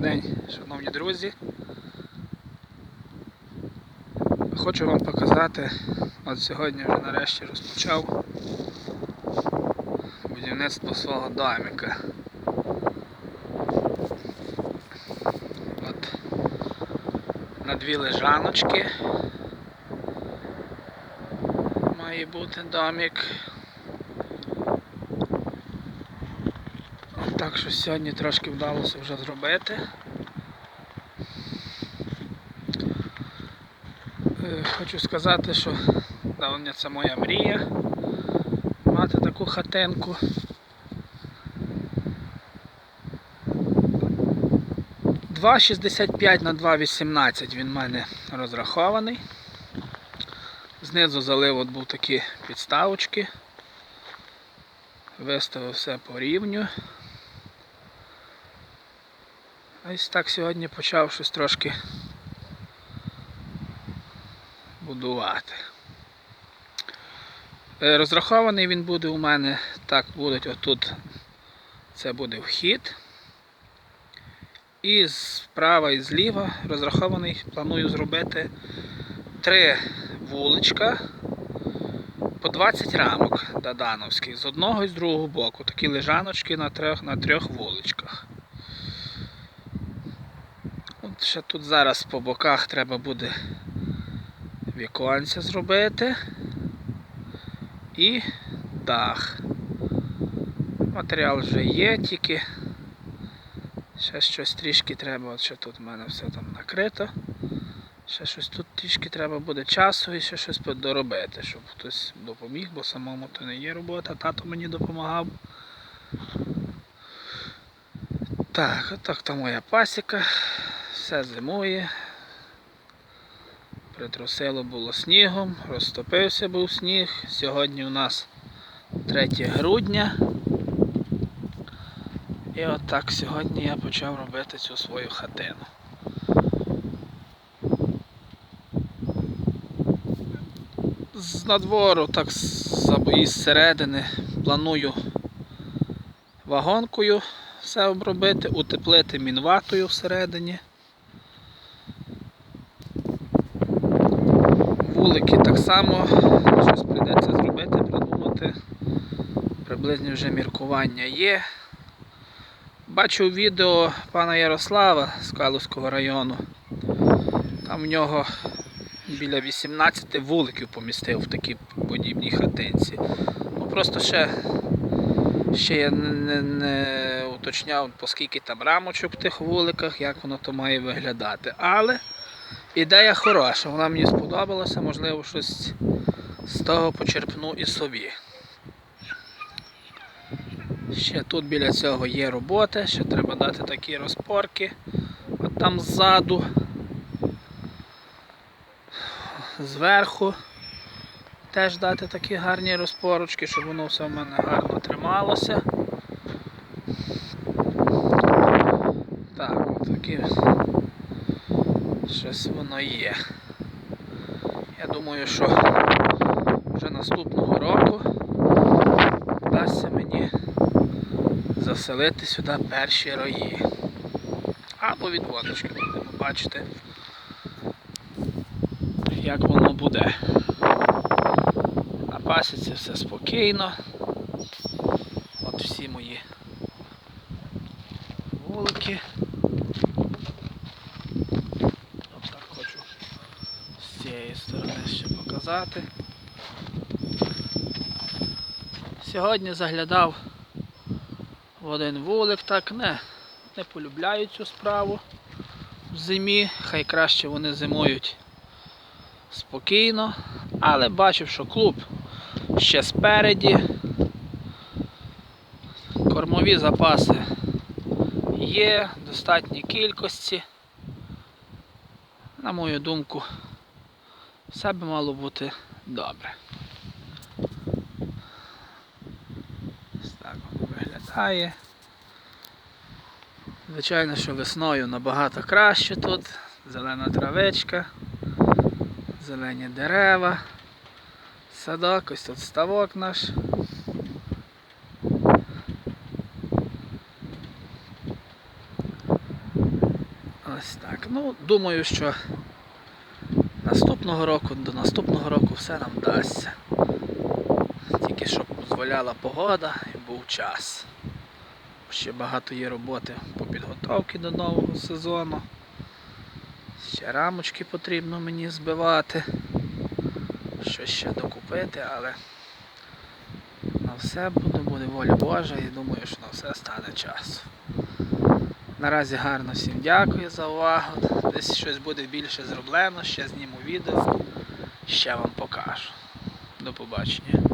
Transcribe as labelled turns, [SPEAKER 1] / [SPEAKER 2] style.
[SPEAKER 1] Добрий день, шановні друзі. Хочу вам показати, от сьогодні вже нарешті розпочав будівництво свого домика. От на дві лежаночки має бути домик. Так що сьогодні трошки вдалося вже зробити. Е, Хочу сказати, що давня це моя мрія мати таку хатинку. Два 65 на 2,18 він в мене розрахований. Знизу залив от був такі підставочки. Виставив все по рівню. Ось так сьогодні почав щось трошки будувати. Е, Розрахований він буде у мене, так, будуть отут, це буде вхід. І справа і зліва розрахований, планую зробити три вуличка по 20 рамок дадановських з одного і з другого боку. Такі лежаночки на трьох, на трьох вуличках. Ще тут зараз по боках треба буде віконця зробити і дах. Матеріал вже є, тільки ще щось трішки треба, от ще тут в мене все там накрито. Ще щось тут трішки треба буде часу і ще щось доробити, щоб хтось допоміг, бо самому то не є робота, тато мені допомагав. Так, отак то моя пасіка. Все зимує. Притрусило було снігом, розтопився був сніг. Сьогодні у нас 3 грудня. І отак сьогодні я почав робити цю свою хатину. З надвору, так з із середини планую вагонкою все обробити, утеплити мінватою всередині. Вулики так само, щось прийдеться зробити, придумати. Приблизні вже міркування є. Бачив відео пана Ярослава з Калузького району. Там в нього біля 18 вуликів помістив в такій подібній хатинці. Ну просто ще Ще я не, не, не уточняв, по скільки там рамочок в тих вуликах, як воно то має виглядати. Але ідея хороша, вона мені сподобалася, можливо, щось з того почерпну і собі. Ще тут біля цього є роботи, ще треба дати такі розпорки. От там ззаду, зверху. Теж дати такі гарні розпорочки, щоб воно все в мене гарно трималося. Так, от такі щось воно є. Я думаю, що вже наступного року вдасться мені заселити сюди перші рої. Або відводочки будемо бачити, як воно буде пасіці все спокійно. От всі мої вулики. От так хочу з цієї сторони ще показати. Сьогодні заглядав в один вулик, так не, не полюбляю цю справу в зимі, хай краще вони зимують спокійно, але бачив, що клуб ще спереді. Кормові запаси є, в достатній кількості. На мою думку, все би мало бути добре. Ось так воно виглядає. Звичайно, що весною набагато краще тут, зелена травичка, зелені дерева. Садок, ось тут ставок наш. Ось так. Ну, думаю, що наступного року, до наступного року все нам вдасться. Тільки щоб дозволяла погода і був час. Ще багато є роботи по підготовці до нового сезону. Ще рамочки потрібно мені збивати. Щось ще докупити, але на все буде, буде воля Божа і думаю, що на все стане час. Наразі гарно всім дякую за увагу. Десь щось буде більше зроблено, ще зніму відео, ще вам покажу. До побачення.